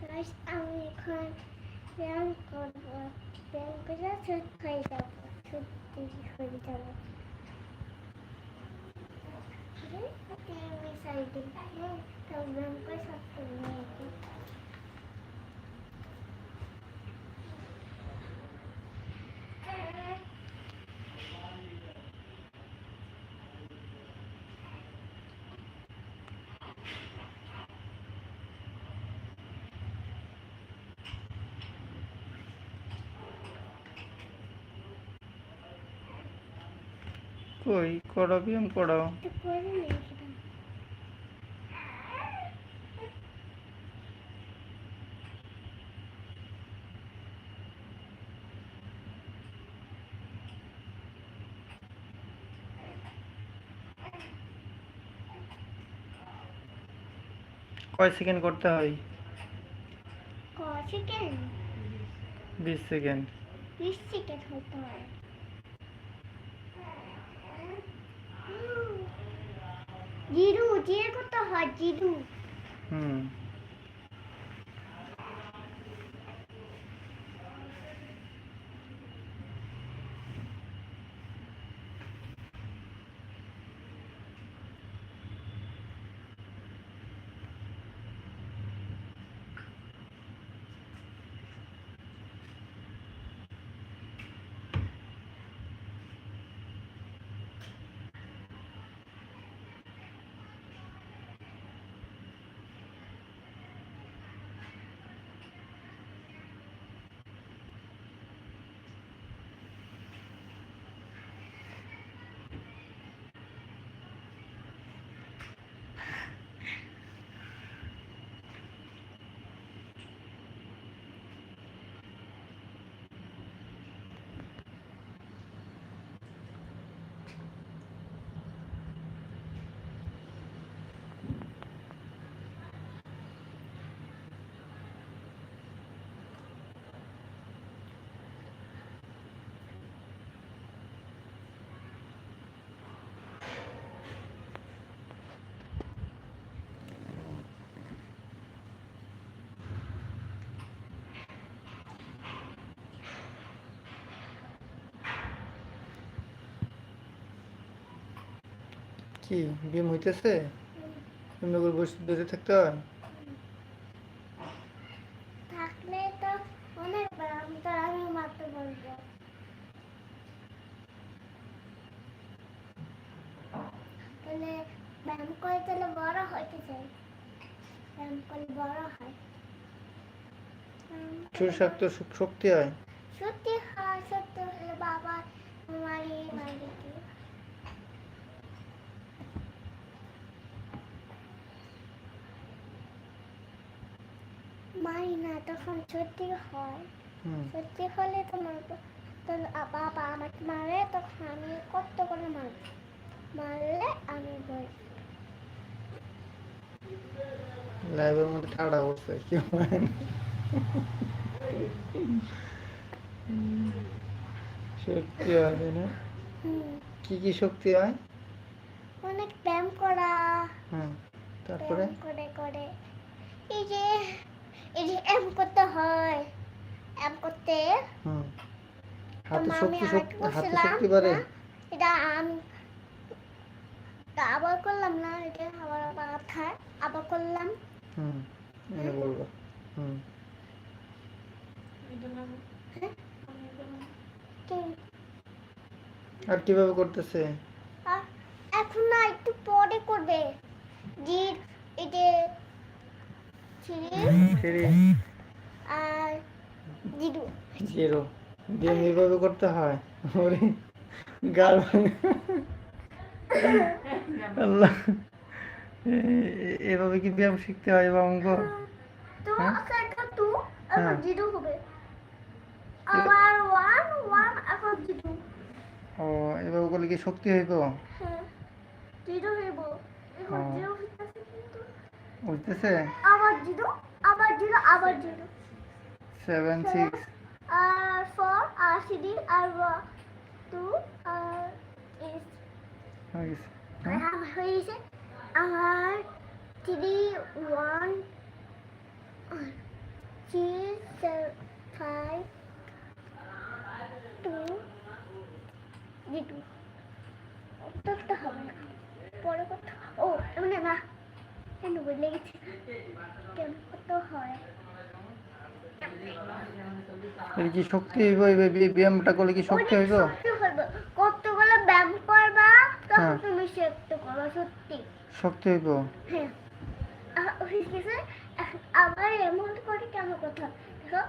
গাছ আমি এখন ব্যায়াম করব ব্যায়াম করে সুস্থ হয়ে যাব সত্যি হয়ে যাব আমি সাইডে তো ব্যায়াম করে সত্যি নিয়ে যাব কই? করো ব্যায়াম করো। কয় সেকেন্ড করতে হয়? কয় সেকেন্ড? বিশ সেকেন্ড। বিশ সেকেন্ড হতে হয়। জিরু জিরু করতে হয় জিরু। হুম। কি? ব্যায়াম হইতেছে? এমনি করে বসে বেঁচে থাকতে হয়? থাকলে তো অনেক ব্যায়াম তো আমি মাত্র বলব তাহলে ব্যায়াম করে তাহলে বড় হইতে চাই। ব্যায়াম করলে বড় হয়। শরীর শক্ত শক্তি হয় সত্যি হয় সত্যি হলে বাবা মারি মারি দিও। মারি না তখন সত্যি হয়। সত্যি হলে তো বাবা আমাকে মারে তখন আমি কত করে মারব? মারলে আমি বল লাইভের মধ্যে ঠাড়া বসে কি শক্তি হয় তাই না? কি কি শক্তি হয়? অনেক ব্যায়াম করা। হুম তারপরে? করে করে। এই যে এই যে এম করতে হয়। এম করতে হাতে শক্তি হাতে শক্তি বাড়ে। এটা আমি আবার করলাম না এটা আবার মাথায় আবার করলাম। হুম এটা বলব। হুম। আর কীভাবে করতেছে? এখন না একটু পরে করবে। জি এই যে আর জিরু। জিরো। এইভাবে করতে হয়। ওরে গাল আল্লাহ। এভাবে কি ব্যায়াম শিখতে হয় বা অঙ্ক তো হ্যাঁ? একটা টু এখন হ্যাঁ। হবে। আবার ওয়ান ওয়ান এখন জিরু। ও এভাবে করলে কি শক্তি হইব? হ্যাঁ। জিরু হইব। এখন। জিরু বুঝতেছে আবার জিরো আবার জিরো আবার জিরো। সেভেন সিক্স আর ফোর আর থ্রি আর টু আর is হয়ে গেছে? আমার three one six five two two করতে হবে না। পরে করতে ও এমনি না। কেন বলে গেছি কেন করতে হয় কি শক্তি হইব? ব্যায়ামটা করলে কি শক্তি হইব? কতগুলো ব্যায়াম করবা তখন হ্যাঁ। তুমি শক্তি করবা সত্যি। শক্তি হইব? হ্যাঁ। আবার এমন করে কেমন কথা? দেখো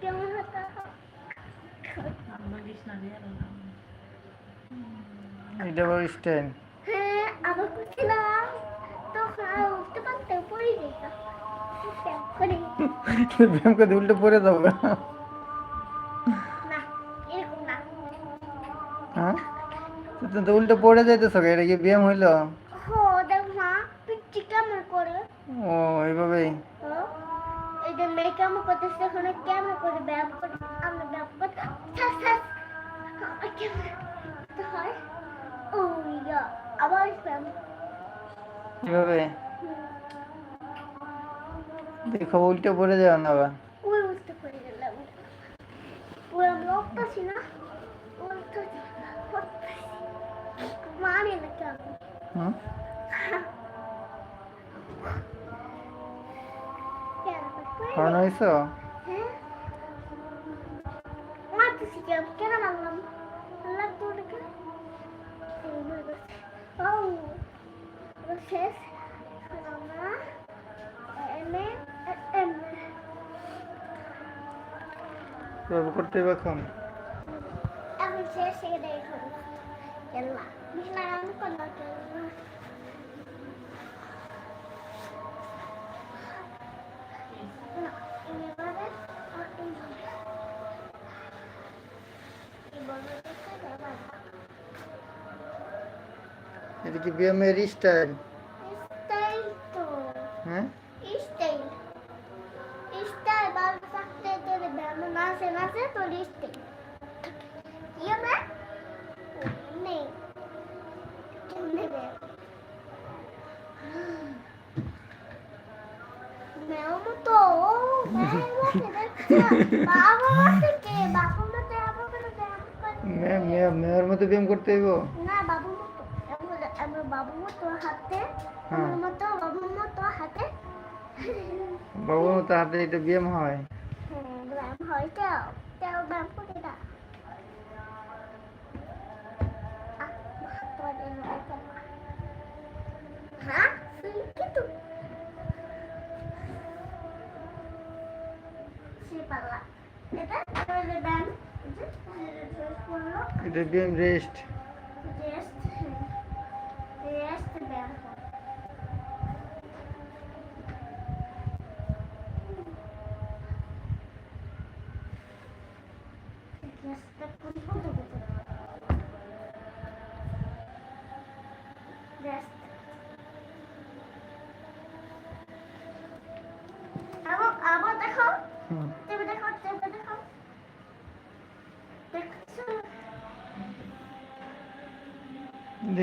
কেমন হতো এটা বড় স্টাইল হ্যাঁ আবার করছিলাম। ব্যায়াম করে উল্টে পড়ে যাব হ্যাঁ? তো- তো উল্টে পড়ে যাইতেছ এটা কি ব্যায়াম হইল? ও, এইভাবেই। আবার ব্যায়াম এইভাবে হুম, দেখো উল্টে পড়ে যাও না আবার। ওই উঠতে পড়ে গেলাম ওই আমরা উঠতেছি না উঠতেছি উঠতেছি। মানে না কেমন হুম কেমন করে পড়ে হর্ন গেলাম। হয়েছো হ্যাঁ মারতেছি কেন কেন মারলাম আল্লাহ তোর কেন ও শেষ না এমএ এমএ এভাবে করতে হবে এখন এখন শেষ সেটা এখন কেলা আমি এবারে এবারে এবারে এটা কি স্টাইল স্টাইল মেয়ের মতো ব্যায়াম করতে হইব? না বাবু মতো। আমার মতো হাতে হ্যাঁ। আমার মতো বাবুর মতো হাতে। বাবুর মতো হাতে এটা ব্যায়াম হয়। হ্যাঁ ব্যায়াম হয় তেও তেও ব্যায়াম করে না। হ্যাঁ কিন্তু সে পারলা এটা ব্যায়াম। এটা ব্যায়াম রেস্ট রেস্ট রেস্ট ব্যায়াম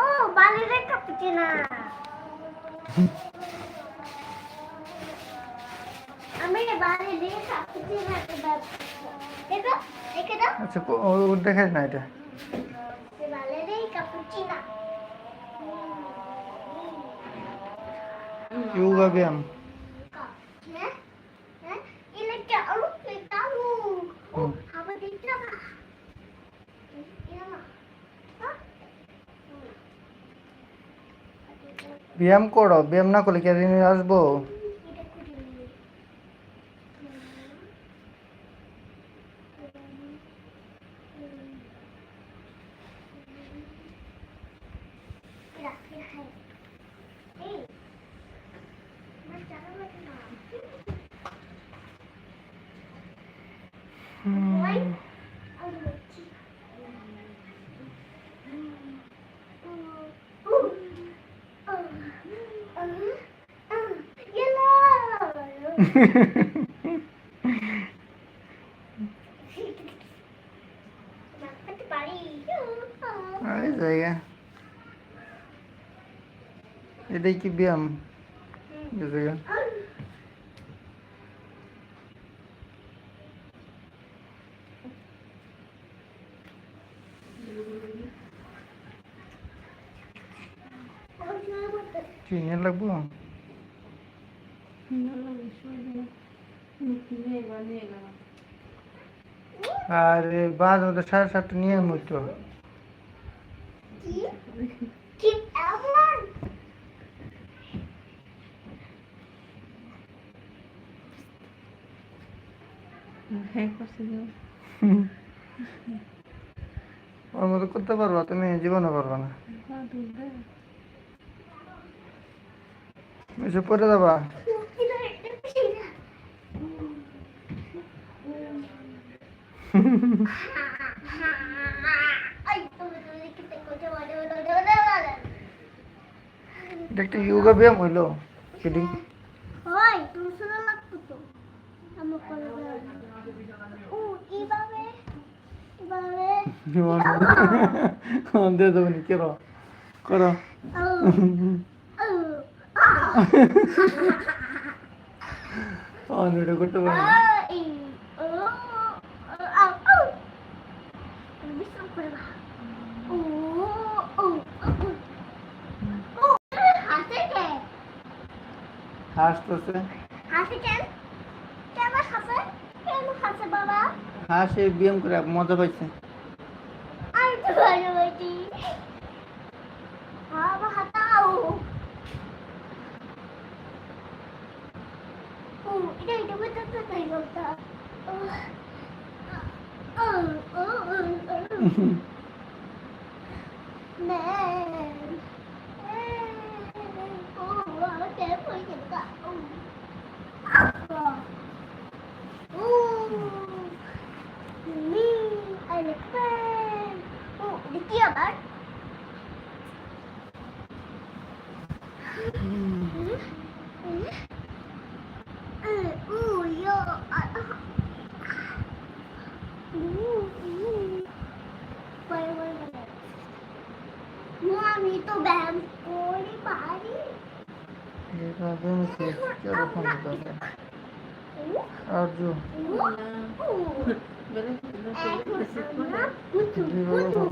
ও বালি রেখা পিছে আমি বালি রেখা পিছে না ব্যায়াম দেখো দেখে দাও। আচ্ছা ও দেখাস না এটা। de ব্যায়াম। ব্যায়াম করো ব্যায়াম না করলে কি আর আসব এটা করে নিই। হুম, এই জায়গা এটাই কি ব্যায়াম জায়গা কি লাগবো আর বাদ মতো সাড়ে সাতটা নিয়ে মতো ওর মতো করতে পারবা তুমি জীবনে পারবা না। এসে পড়ে যাবা। এটা একটা যোগা ব্যায়াম হইল সেটি কেরো করো ও ও আমি এটা করতে হাসে কেন করে মজা পাইছে তো ভালো বাটি বাবা হাতাও ও এটা এটা বলতে তো তাই বলতা ও ও ও ও ম্যাম ও আমার টেপ হয়ে গেল গা ও ও Me, I'm a fan. Oh, দেখি আবার আমি তো ব্যায়াম করি পারি এটা ব্যায়াম করে কেরকম দরকার আর জো এমনি দরকার